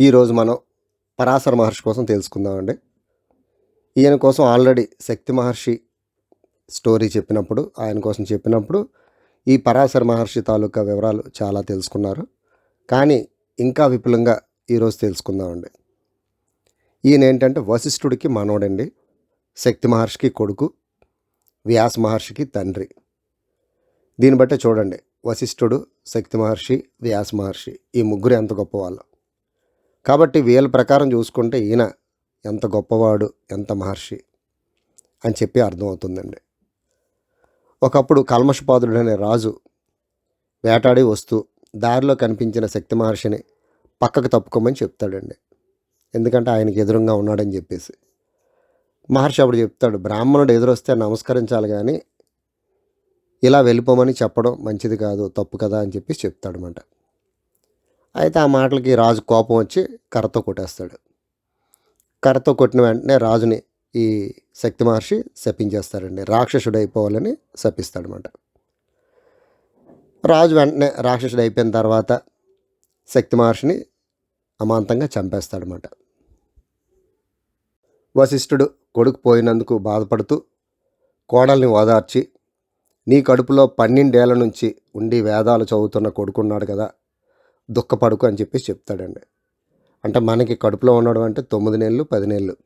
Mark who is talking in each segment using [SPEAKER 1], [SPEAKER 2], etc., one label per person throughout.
[SPEAKER 1] ఈరోజు మనం పరాశర మహర్షి కోసం తెలుసుకుందామండి. ఈయన కోసం ఆల్రెడీ శక్తి మహర్షి స్టోరీ చెప్పినప్పుడు ఆయన కోసం చెప్పినప్పుడు ఈ పరాశర మహర్షి తాలూకా వివరాలు చాలా తెలుసుకున్నారు. కానీ ఇంకా విపులంగా ఈరోజు తెలుసుకుందామండి. ఈయన ఏంటంటే వశిష్ఠుడికి మనోడండి శక్తి మహర్షికి కొడుకు వ్యాస మహర్షికి తండ్రి. దీన్ని బట్టే చూడండి వశిష్ఠుడు శక్తి మహర్షి వ్యాస మహర్షి ఈ ముగ్గురు ఎంత గొప్పవాళ్ళు? కాబట్టి వీళ్ళ ప్రకారం చూసుకుంటే ఈయన ఎంత గొప్పవాడు ఎంత మహర్షి అని చెప్పి అర్థమవుతుందండి. ఒకప్పుడు కల్మషపాదుడు అనే రాజు వేటాడి వస్తూ దారిలో కనిపించిన శక్తి మహర్షిని పక్కకు తప్పుకోమని చెప్తాడండి. ఎందుకంటే ఆయనకి ఎదురుగా ఉన్నాడని చెప్పేసి. మహర్షి అప్పుడు చెప్తాడు బ్రాహ్మణుడు ఎదురొస్తే నమస్కరించాలి కానీ ఇలా వెళ్ళిపోమని చెప్పడం మంచిది కాదు తప్పు కదా అని చెప్పి చెప్తాడనమాట అయితే ఆ మాటలకి రాజు కోపం వచ్చి కర్రతో కొట్టేస్తాడు. కర్రతో కొట్టిన వెంటనే రాజుని ఈ శక్తి మహర్షి శపించేస్తాడండి. రాక్షసుడు అయిపోవాలని శపిస్తాడనమాట. రాజు వెంటనే రాక్షసుడు అయిపోయిన తర్వాత శక్తి మహర్షిని అమాంతంగా చంపేస్తాడనమాట. వశిష్ఠుడు కొడుకు పోయినందుకు బాధపడుతూ కోడల్ని ఓదార్చి నీ కడుపులో పన్నెండేళ్ళ నుంచి ఉండి వేదాలు చదువుతున్న కొడుకున్నాడు కదా దుఃఖపడుకు అని చెప్పేసి చెప్తాడండి. అంటే మనకి కడుపులో ఉండడం అంటే తొమ్మిది నెలలు పది నెలలు.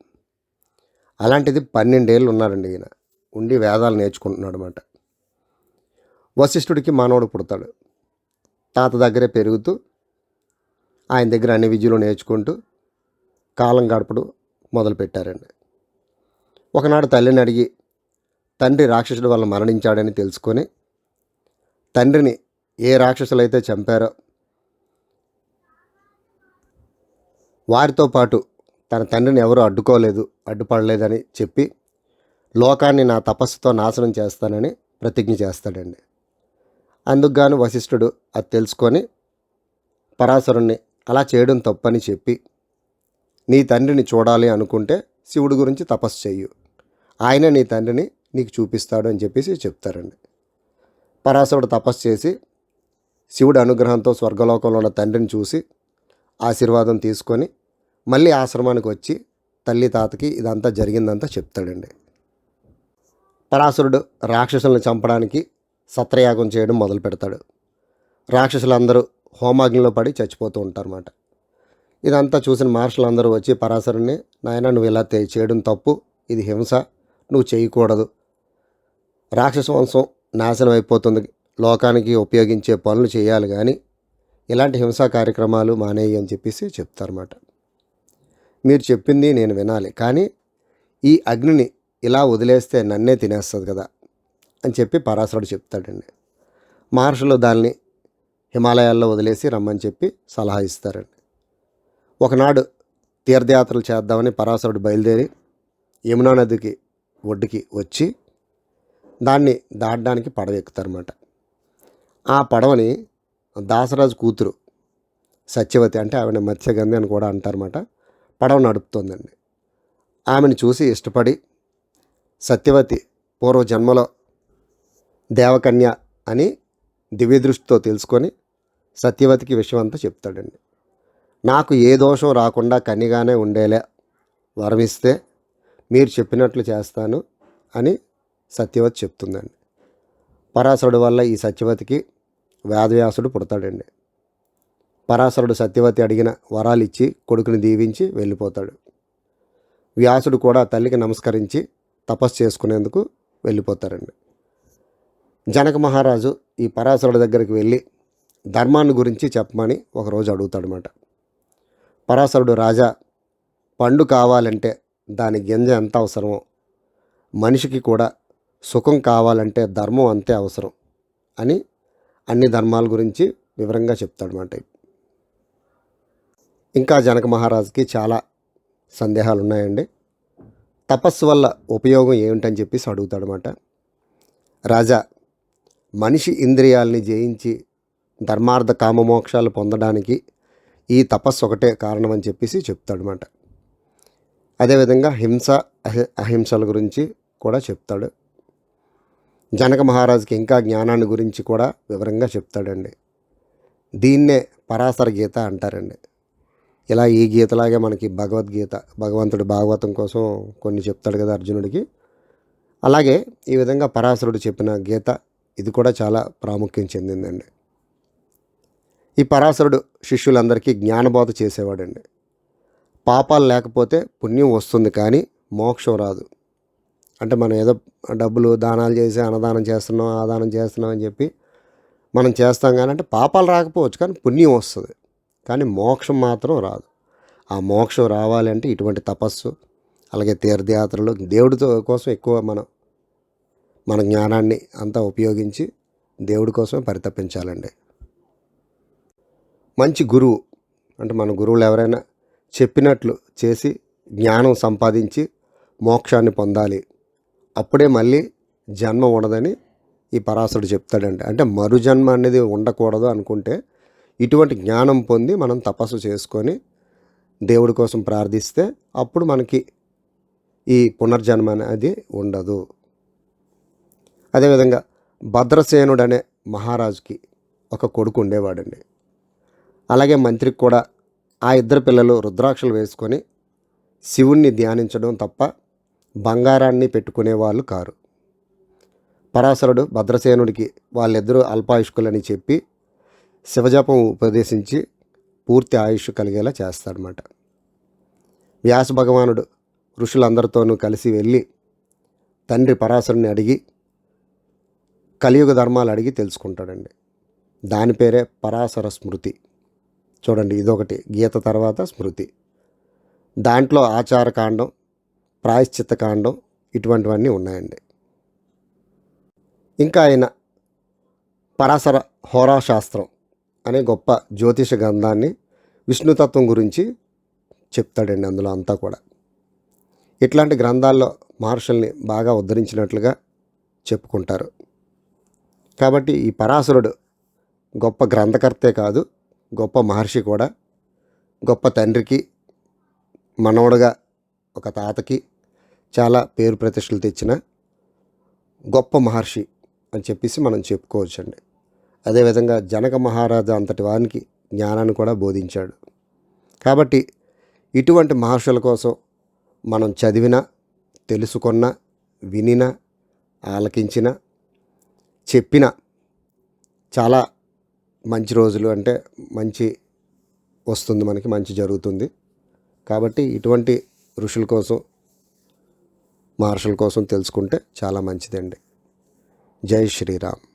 [SPEAKER 1] అలాంటిది పన్నెండేళ్ళు ఉన్నారండి ఈయన. ఉండి వేదాలు నేర్చుకుంటున్నాడు అనమాట వశిష్ఠుడికి మానవుడు పుడతాడు. తాత దగ్గరే పెరుగుతూ ఆయన దగ్గర అన్ని విద్యలు నేర్చుకుంటూ కాలం గడపడు మొదలుపెట్టారండి. ఒకనాడు తల్లిని అడిగి తండ్రి రాక్షసుడి వల్ల మరణించాడని తెలుసుకొని తండ్రిని ఏ రాక్షసులైతే చంపారో వారితో పాటు తన తండ్రిని ఎవరు అడ్డుకోలేదు అడ్డుపడలేదని చెప్పి లోకాన్ని నా తపస్సుతో నాశనం చేస్తానని ప్రతిజ్ఞ చేస్తాడండి. అందుకుగాను వశిష్ఠుడు అది తెలుసుకొని పరాశరుణ్ణి అలా చేయడం తప్పని చెప్పి నీ తండ్రిని చూడాలి అనుకుంటే శివుడి గురించి తపస్సు చెయ్యు. ఆయన నీ తండ్రిని నీకు చూపిస్తాడు అని చెప్పేసి చెప్తారండి. పరాశరుడు తపస్సు చేసి శివుడి అనుగ్రహంతో స్వర్గలోకంలో ఉన్న తండ్రిని చూసి ఆశీర్వాదం తీసుకొని మళ్ళీ ఆశ్రమానికి వచ్చి తల్లి తాతకి ఇదంతా జరిగిందంతా చెప్తాడండి. పరాశరుడు రాక్షసులను చంపడానికి సత్రయాగం చేయడం మొదలు పెడతాడు. రాక్షసులందరూ హోమాగ్నిలో పడి చచ్చిపోతూ ఉంటారన్నమాట. ఇదంతా చూసిన మహర్షులు అందరూ వచ్చి పరాశరుని నాయన నువ్వు ఇలా చేయడం తప్పు ఇది హింస నువ్వు చేయకూడదు. రాక్షస వంశం నాశనం అయిపోతుంది. లోకానికి ఉపయోగించే పనులు చేయాలి కానీ ఇలాంటి హింసా కార్యక్రమాలు మానేయి అని చెప్పేసి చెప్తారన్నమాట. మీరు చెప్పింది నేను వినాలి. కానీ ఈ అగ్నిని ఇలా వదిలేస్తే నన్నే తినేస్తుంది కదా అని చెప్పి పరాశరుడు చెప్తాడండి. మహర్షులు దాన్ని హిమాలయాల్లో వదిలేసి రమ్మని చెప్పి సలహా ఇస్తారండి. ఒకనాడు తీర్థయాత్రలు చేద్దామని పరాశరుడు బయలుదేరి యమునా నదికి ఒడ్డుకి వచ్చి దాన్ని దాటడానికి పడవ ఎక్కుతారన్నమాట. ఆ పడవని దాసరాజు కూతురు సత్యవతి అంటే ఆవిడ మత్స్యగంధి అని కూడా అంటారన్నమాట. పడవ నడుపుతోందండి. ఆమెను చూసి ఇష్టపడి సత్యవతి పూర్వ జన్మలో దేవకన్య అని దివ్య దృష్టితో తెలుసుకొని సత్యవతికి విషయం అంతా చెప్తాడండి. నాకు ఏ దోషం రాకుండా కన్నిగానే ఉండేలా వరమిస్తే మీరు చెప్పినట్లు చేస్తాను అని సత్యవతి చెప్తుందండి. పరాశరుడు వల్ల ఈ సత్యవతికి వేదవ్యాసుడు పుడతాడండి. పరాశరుడు సత్యవతి అడిగిన వరాలిచ్చి కొడుకుని దీవించి వెళ్ళిపోతాడు. వ్యాసుడు కూడా తల్లికి నమస్కరించి తపస్సు చేసుకునేందుకు వెళ్ళిపోతారండి. జనక మహారాజు ఈ పరాశరుడి దగ్గరికి వెళ్ళి ధర్మాన్ని గురించి చెప్పమని ఒకరోజు అడుగుతాడనమాట పరాశరుడు రాజా పండు కావాలంటే దాని గింజ ఎంత అవసరమో? మనిషికి కూడా సుఖం కావాలంటే ధర్మం అంతే అవసరం అని అన్ని ధర్మాల గురించి వివరంగా చెప్తాడనమాట ఇంకా జనక మహారాజుకి చాలా సందేహాలు ఉన్నాయండి తపస్సు వల్ల ఉపయోగం ఏమిటని చెప్పేసి అడుగుతాడనమాట రాజా మనిషి ఇంద్రియాల్ని జయించి ధర్మార్థ కామమోక్షాలు పొందడానికి ఈ తపస్సు ఒకటే కారణం అని చెప్పేసి చెప్తాడనమాట అదేవిధంగా హింస అహి అహింసల గురించి కూడా చెప్తాడు. జనక మహారాజుకి ఇంకా జ్ఞానాన్ని గురించి కూడా వివరంగా చెప్తాడండి. దీన్నే పరాశర గీత అంటారండి. ఇలా ఈ గీతలాగే మనకి భగవద్గీత భగవంతుడి భాగవతం కోసం కొన్ని చెప్తాడు కదా అర్జునుడికి. అలాగే ఈ విధంగా పరాశరుడు చెప్పిన గీత ఇది కూడా చాలా ప్రాముఖ్యం చెందిందండి. ఈ పరాశరుడు శిష్యులందరికీ జ్ఞానబోధ చేసేవాడండి. పాపాలు లేకపోతే పుణ్యం వస్తుంది కానీ మోక్షం రాదు. అంటే మనం ఏదో డబ్బులు దానాలు చేసి అన్నదానం చేస్తున్నాం ఆదానం చేస్తున్నాం అని చెప్పి మనం చేస్తాం కానీ అంటే పాపాలు రాకపోవచ్చు కానీ పుణ్యం వస్తుంది. కానీ మోక్షం మాత్రం రాదు. ఆ మోక్షం రావాలంటే ఇటువంటి తపస్సు అలాగే తీర్థయాత్రలు దేవుడితో కోసం ఎక్కువ మనం మన జ్ఞానాన్ని అంతా ఉపయోగించి దేవుడి కోసమే పరితపించాలండి. మంచి గురువు అంటే మన గురువులు ఎవరైనా చెప్పినట్లు చేసి జ్ఞానం సంపాదించి మోక్షాన్ని పొందాలి. అప్పుడే మళ్ళీ జన్మ ఉండదని ఈ పరాశరుడు చెప్తాడండి. అంటే మరు జన్మ అనేది ఉండకూడదు అనుకుంటే ఇటువంటి జ్ఞానం పొంది మనం తపస్సు చేసుకొని దేవుడి కోసం ప్రార్థిస్తే అప్పుడు మనకి ఈ పునర్జన్మ అనేది ఉండదు. అదేవిధంగా భద్రసేనుడు అనే మహారాజుకి ఒక కొడుకు ఉండేవాడండి. అలాగే మంత్రికి కూడా ఆ ఇద్దరు పిల్లలు రుద్రాక్షలు వేసుకొని శివుణ్ణి ధ్యానించడం తప్ప బంగారాన్ని పెట్టుకునే వాళ్ళు కారు. పరాశరుడు భద్రసేనుడికి వాళ్ళిద్దరూ అల్పాయుష్కులని చెప్పి శివజపం ఉపదేశించి పూర్తి ఆయుష్ కలిగేలా చేస్తాడనమాట వ్యాస భగవానుడు ఋషులందరితోనూ కలిసి వెళ్ళి తండ్రి పరాశరుని అడిగి కలియుగ ధర్మాలు అడిగి తెలుసుకుంటాడండి. దాని పేరే పరాశర స్మృతి. చూడండి ఇదొకటి. గీత తర్వాత స్మృతి. దాంట్లో ఆచారకాండం ప్రాయశ్చిత్త కాండం ఇటువంటివన్నీ ఉన్నాయండి. ఇంకా ఆయన పరాశర హోరాశాస్త్రం. అనే గొప్ప జ్యోతిష గ్రంథాన్ని విష్ణుతత్వం గురించి చెప్తాడండి అందులో అంతా కూడా. ఇట్లాంటి గ్రంథాల్లో మహర్షుల్ని బాగా ఉద్ధరించినట్లుగా చెప్పుకుంటారు. కాబట్టి ఈ పరాశరుడు గొప్ప గ్రంథకర్తే కాదు గొప్ప మహర్షి కూడా గొప్ప తండ్రికి మనవడుగా ఒక తాతకి చాలా పేరు ప్రతిష్టలు తెచ్చిన గొప్ప మహర్షి అని చెప్పేసి మనం చెప్పుకోవచ్చండి. అదేవిధంగా జనక మహారాజా అంతటి వారికి జ్ఞానాన్ని కూడా బోధించాడు. కాబట్టి ఇటువంటి మహర్షుల కోసం మనం చదివిన తెలుసుకున్న వినిన ఆలకించిన చెప్పిన చాలా మంచి రోజులు అంటే మంచి వస్తుంది మనకి మంచి జరుగుతుంది. కాబట్టి ఇటువంటి ఋషుల కోసం మహర్షుల కోసం తెలుసుకుంటే చాలా మంచిదండి. జై శ్రీరామ్.